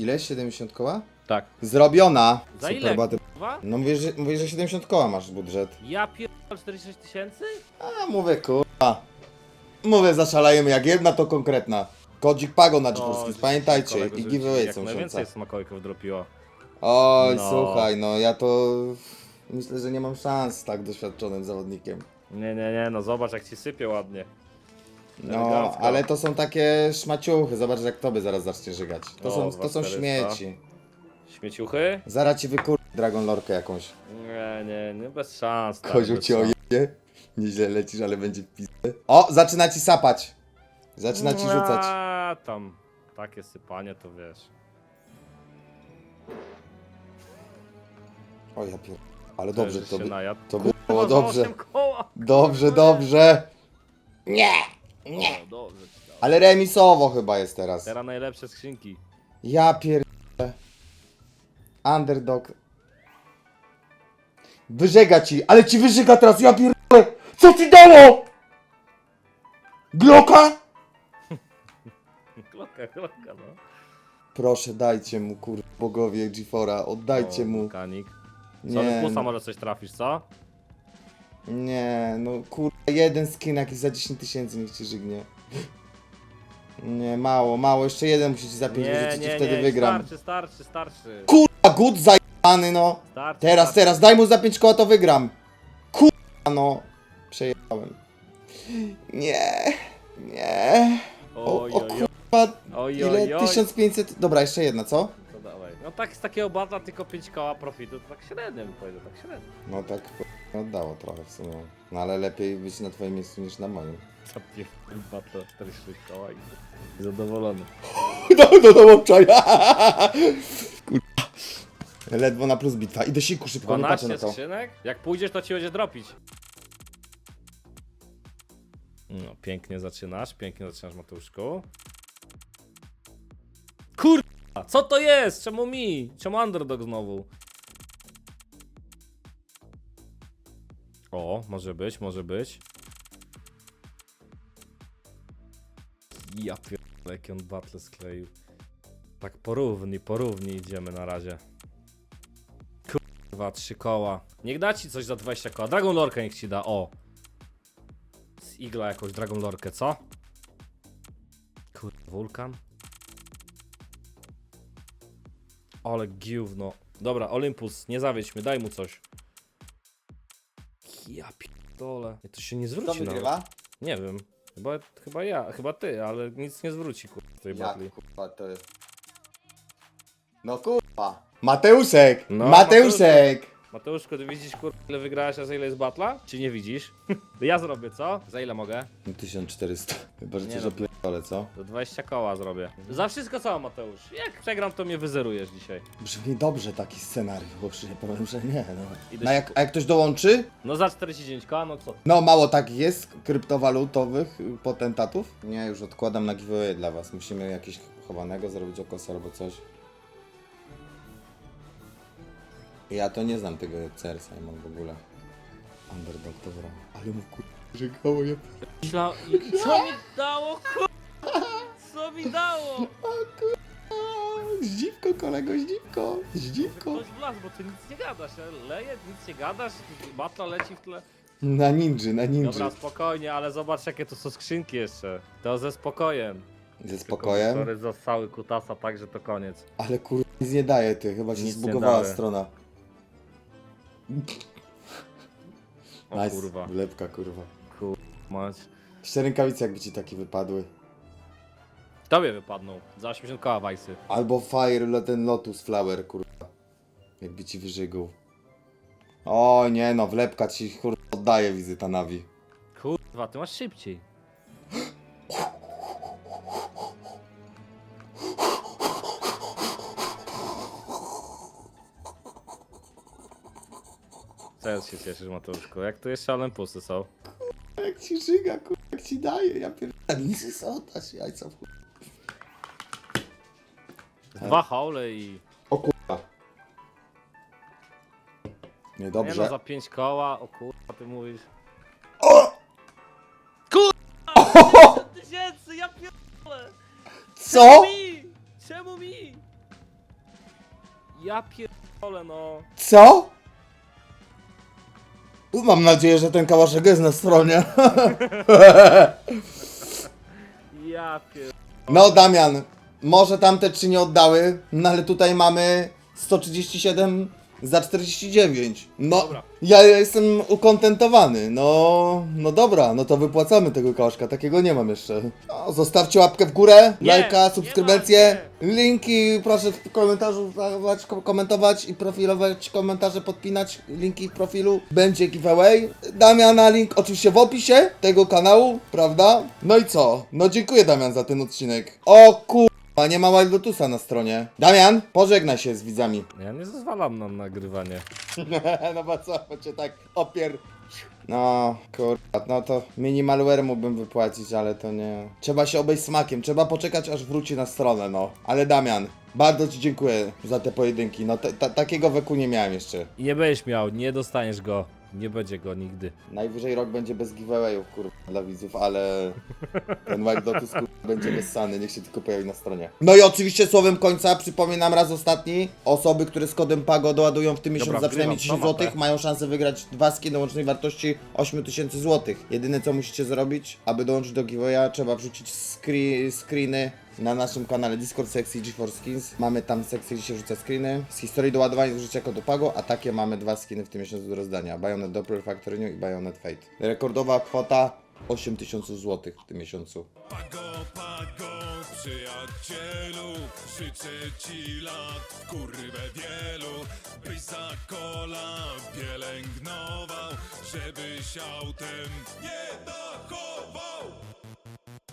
Ile? 70 koła? Tak. Zrobiona! Za Super, ile? Dwa? No mówisz, że, mówisz, że 70 koła masz budżet. Ja pierdolę 46 tysięcy? A mówię kurwa. Mówię, zaszalejemy, jak jedna to konkretna. Kodzik Pago na Czwórski, pamiętajcie. kolego, I giveaway Jak są najwięcej miesiąca. smakołyków dropiło. Oj, No. słuchaj, no ja to... Myślę, że nie mam szans z tak doświadczonym zawodnikiem. Nie, nie, nie, no zobacz jak ci sypie ładnie. No, Elegancko. ale to są takie szmaciuchy, zobacz jak tobie zaraz zacznie żygać. To, O, są, to są 2400. śmieci. Śmieciuchy? Zaraz ci wykur... Dragon Lorkę jakąś. Nie, nie, nie, bez szans. Kozioł bez cię szans. ojebie. Nieźle lecisz, ale będzie pizdy. O, zaczyna ci sapać. Zaczyna ci rzucać. A, tam takie sypanie to wiesz. O ja pier... Ale dobrze, Też to się by... najadł. to by Kurwa, było za dobrze. osiem Koła. Dobrze, dobrze. Nie! Nie. O, dobrze ci dało. Ale remisowo chyba jest teraz. Teraz najlepsze skrzynki. Ja pier... Underdog. Wyżega ci, ale ci wyżyga teraz, ja pier... Co ci dało? Glocka? Klokka, klokka, no. Proszę, dajcie mu, kur... bogowie G4, oddajcie O, mu. Mechanik. Co, Nie, nie, może coś trafisz, co? Nie, no kur... jeden skin jakiś za 10 tysięcy niech ci żygnie. Nie, mało, mało, jeszcze jeden musicie za 5 Nie, wyrzucić i wtedy wygram. starczy, starczy, starczy. Kurwa, gut zajebany, no. Starczy, Teraz, starczy. teraz, daj mu za 5 koła, to wygram. Kurwa, no. Przejechałem. Nie, nie. O, Oj, o oj, oj, kurwa, oj, ile? oj, oj. 1500... Dobra, jeszcze jedna, co? To dawaj. No tak z takiego batla tylko 5 koła profitu, to tak średnio bym powiedział, tak średnio. No tak kurwa, oddało trochę w sumie. No ale lepiej być na twoim miejscu niż na moim. Zapierdol batla 46 koła i zadowolony. No, no, no, obczaja. Kurwa. Ledwo na plus bitwa. I do siku szybko, nie patrzę 12 na to. skrzynek? Jak pójdziesz, to ci będzie dropić. No, pięknie zaczynasz, pięknie zaczynasz, Mateuszku. Kurwa, co to jest? Czemu mi? Czemu underdog znowu? Może być, może być. Ja pierdolę, jaki on battle skleił. Tak porówni, porówni idziemy na razie. Kurwa, trzy koła. Niech da ci coś za 20 koła. Dragon Lorkę niech ci da, o. Z igla jakąś Dragon Lorkę, co? Kurwa, wulkan. Ale gówno. Dobra, Olympus, nie zawiedź mnie, daj mu coś. Ja pierdolę. Nie, To się nie Kto zwróci nawet. wygrywa? Nie wiem. Chyba, chyba ja, chyba ty, ale nic nie zwróci kurwa tej batli. Kurwa to jest? No kurwa. Mateuszek! No, Mateuszek! Mateuszku, ty widzisz kurwa ile wygrałeś, a za ile jest batla? Czy nie widzisz? ja zrobię, co? Za ile mogę? No 1400. Chyba, że Nie no. Zapierdolę, co? Do 20 koła zrobię. Za wszystko co, Mateusz. Jak przegram, to mnie wyzerujesz dzisiaj. Brzmi dobrze taki scenariusz, nie powiem, że nie, no. No się jak, a jak ktoś dołączy? No za 49 koła, no co? No mało takich jest, kryptowalutowych potentatów. Nie, już odkładam na giveaway dla was. Musimy jakieś chowanego zrobić okos albo coś. Ja to nie znam tego CR Simon w ogóle. Underdog, dobra. Ale mu kur... Żygało je. Myśla... Co mi dało? Co mi dało? Zdziwko kolego, zdziwko, zdziwko. Ktoś wlazł, bo ty nic nie gadasz. ja Leję, nic nie gadasz, batla leci w tle. Na ninży, na ninży. Dobra, spokojnie, ale zobacz jakie to są skrzynki jeszcze. To ze spokojem. Ze spokojem. Sorry, zostały kutasa, tak, że to koniec. Ale kur... nic nie daje ty, chyba się Nic nie zbugowała daje. strona. O Nice, kurwa. wlepka kurwa. Mać. Jeszcze rękawice jakby ci takie wypadły. Tobie wypadną. Za 80 koła wajsy. Albo Fire, lo- ten Lotus Flower, kurwa. Jakby ci wyżygał. O nie no, wlepka ci kurwa oddaje wizyta Navi. Kurwa, ty masz szybciej. Co się cieszysz, Mateuszku? Jak to jeszcze Olympusy są? Jak ci żyga, kurwa, jak ci daje, ja pierdolę. Nic są oddać, jajca w chuj. Dwa haule i... O kurwa. Nie Niedobrze. no, za 5 koła, o kurwa, ty mówisz. O! Kurwa! tysięcy, ja pierdolę! Co? mi? Czemu mi? Ja pierdolę, no. Co? Mam nadzieję, że ten kałaszek jest na stronie. Ja. No Damian, może tamte trzy nie oddały, no ale tutaj mamy 137 za 49. No, Dobra. ja jestem ukontentowany. No, no dobra, no to wypłacamy tego kałaszka, takiego nie mam jeszcze. No, zostawcie łapkę w górę, Nie, lajka, nie subskrypcję, linki proszę w komentarzu dawać, ko- komentować i profilować komentarze, podpinać linki w profilu. Będzie giveaway. Damiana link oczywiście w opisie tego kanału, prawda? No i co? No dziękuję Damian za ten odcinek. O kurwa, nie ma Wild Lotusa na stronie. Damian, pożegnaj się z widzami. Ja nie zezwalam na nagrywanie. no bo co, bo cię tak opier... No, kurwa, no to minimalware mógłbym wypłacić, ale to nie... Trzeba się obejść smakiem, trzeba poczekać aż wróci na stronę, no. Ale Damian, bardzo Ci dziękuję za te pojedynki, no ta, ta, takiego weku nie miałem jeszcze. Nie będziesz miał, nie dostaniesz go. Nie będzie go nigdy. Najwyżej rok będzie bez giveawayów, kurwa, dla widzów, ale ten Wild Lotus, kurwa, będzie bezsany, niech się tylko pojawi na stronie. No i oczywiście słowem końca przypominam raz ostatni, osoby, które z kodem PAGO doładują w tym miesiącu Dobra, za przynajmniej wgrywam 10 tą zł, mapę. mają szansę wygrać dwa skiny o łącznej wartości 8000 zł. Jedyne co musicie zrobić, aby dołączyć do giveawaya, trzeba wrzucić scree screeny na naszym kanale Discord sekcji GeForce Skins. Mamy tam sekcję, gdzie się wrzuca screeny. Z historii doładowania zużycia kodu PAGO, a takie mamy dwa skiny w tym miesiącu do rozdania. Bayonet Doppler Factory New i Bayonet Fate. Rekordowa kwota 8000 zł w tym miesiącu. Pago, pago, przyjacielu, życzę ci lat kurwę wielu, byś za kola pielęgnował, żebyś autem nie dachował.